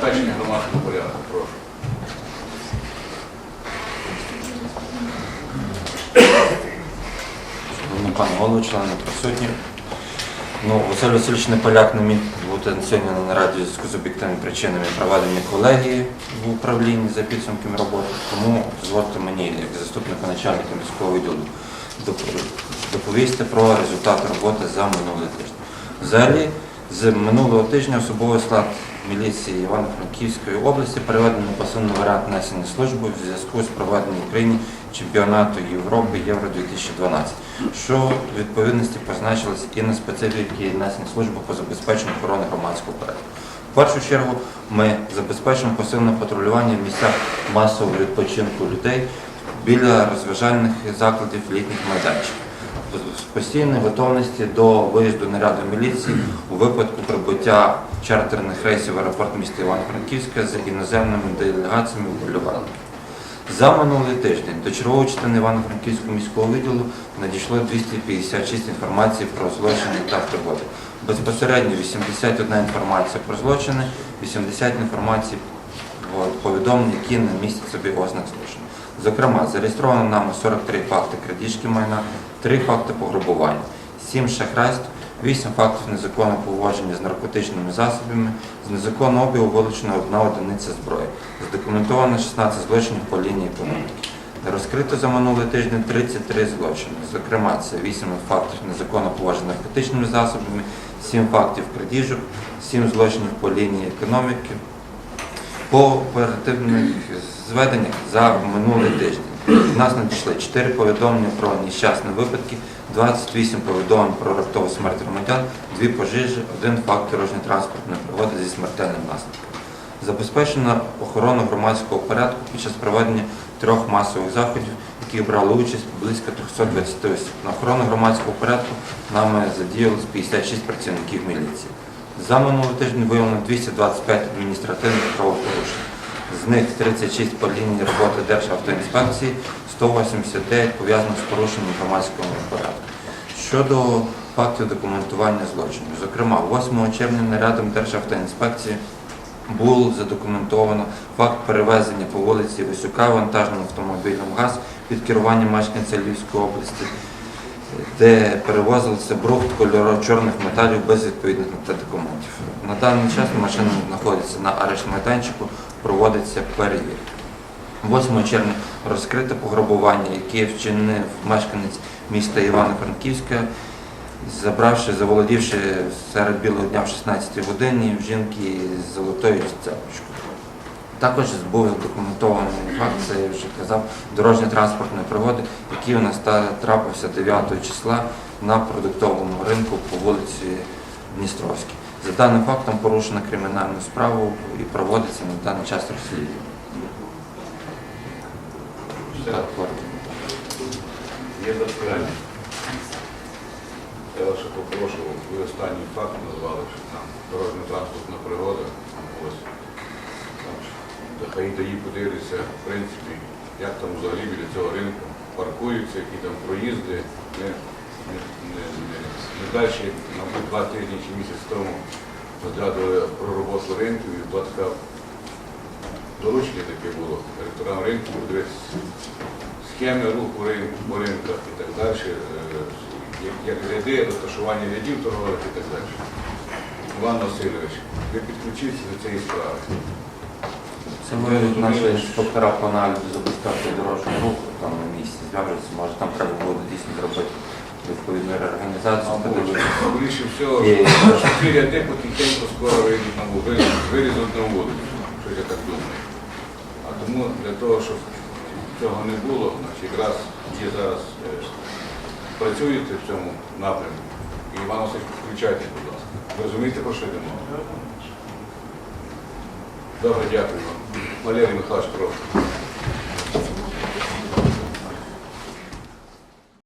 забезпечення громадського порядку. Прошу. Ну, пан голово, члени присутні. Ну, Василь Васильович Неполяк не міг бути сьогодні на нараді зв'язку з об'єктивними причинами проведення колегії в управлінні за підсумками роботи. Тому дозвольте мені, як заступнику начальника міського відділу, доповісти про результати роботи за минулий тиждень. Взагалі, з минулого тижня особовий склад міліції Івано-Франківської області переведено на пасивний варіант несення служби в зв'язку з проведенням в Україні чемпіонату Європи Євро-2012, що в відповідності позначилось і на специфіки несення служби по забезпеченню охорони громадського порядку. В першу чергу ми забезпечимо посилене патрулювання в місцях масового відпочинку людей біля розважальних закладів літніх майданчиків постійної готовності до виїзду наряду міліції у випадку прибуття чартерних рейсів в аеропорт міста Івано-Франківська з іноземними делегаціями вболівальників. За минулий тиждень до чергової частини Івано-Франківського міського відділу надійшло 256 інформацій про злочини та пригоди. Безпосередньо 81 інформація про злочини, 80 інформацій повідомлень, які не містять собі ознак злочину. Зокрема, зареєстровано нами 43 факти крадіжки майна, 3 факти пограбування, 7 шахрайств, 8 фактів незаконного поводження з наркотичними засобами, з незаконного обігу вилучена одна одиниця зброї, задокументовано 16 злочинів по лінії економіки. Розкрито за минулий тиждень 33 злочини. Зокрема, це 8 фактів незаконного поводження наркотичними засобами, 7 фактів крадіжок, 7 злочинів по лінії економіки, по оперативних зведеннях за минулий тиждень в нас надійшли 4 повідомлення про нещасні випадки, 28 повідомлень про раптову смерть громадян, 2 пожежі, 1 факт дорожньо-транспортної пригоди зі смертельним наслідком. Забезпечено охорону громадського порядку під час проведення трьох масових заходів, яких брали участь близько 320 осіб. На охорону громадського порядку нами задіялось 56 працівників міліції. За минулий тиждень виявлено 225 адміністративних правопорушень. З них 36 по лінії роботи Державтоінспекції, 189 пов'язано з порушенням громадського порядку. Щодо фактів документування злочинів, зокрема, 8 червня нарядом Державтоінспекції було задокументовано факт перевезення по вулиці Висюка вантажним автомобілем ГАЗ під керуванням мешканця Львівської області, де перевозилися брухт кольору чорних металів без відповідних те. На даний час машина знаходиться на арешт майданчику, проводиться перевірка. 8 червня розкрите пограбування, яке вчинив мешканець міста Івано-Франківська, забравши, заволодівши серед білого дня в 16 годині в жінки з золотою цепочкою. Також був задокументований факт, це я вже казав, дорожньо-транспортної пригоди, який у нас трапився 9 числа на продуктовому ринку по вулиці Дністровській. За даним фактом порушено кримінальну справу і проводиться на даний час розслідування. Так, Є запитання. Я ще попрошу, ви останній факт назвали, що там дорожньо-транспортна пригода. Ось. Там ж, та хай даї подивляться, в принципі, як там взагалі біля цього ринку паркуються, які там проїзди. Не, не, не, не, не далі, мабуть, два тижні чи місяць тому розглядували про роботу ринків і була така доручення таке було ректорам ринку, подивитися схеми руху ринку по ринках і так далі, е, як, як ряди, розташування рядів торгових і так далі. Іван Васильович, ви підключіться до цієї справи. Це виявить наші інспектора по аналізу забезпечення дорожнього руху там на місці зв'яжуться, може там треба буде дійсно зробити відповідну реорганізацію. Більше всього, що ці ряди потихеньку скоро вийдуть на вулицю, вирізуть на вулицю, що я так думаю. А тому для того, щоб цього не було, значить якраз є зараз е, працюєте в цьому напрямку. І Іван Васильович, включайте, будь ласка. Ви розумієте, про що йдемо? Добре, дякую вам. Валерій Михайлович, прошу.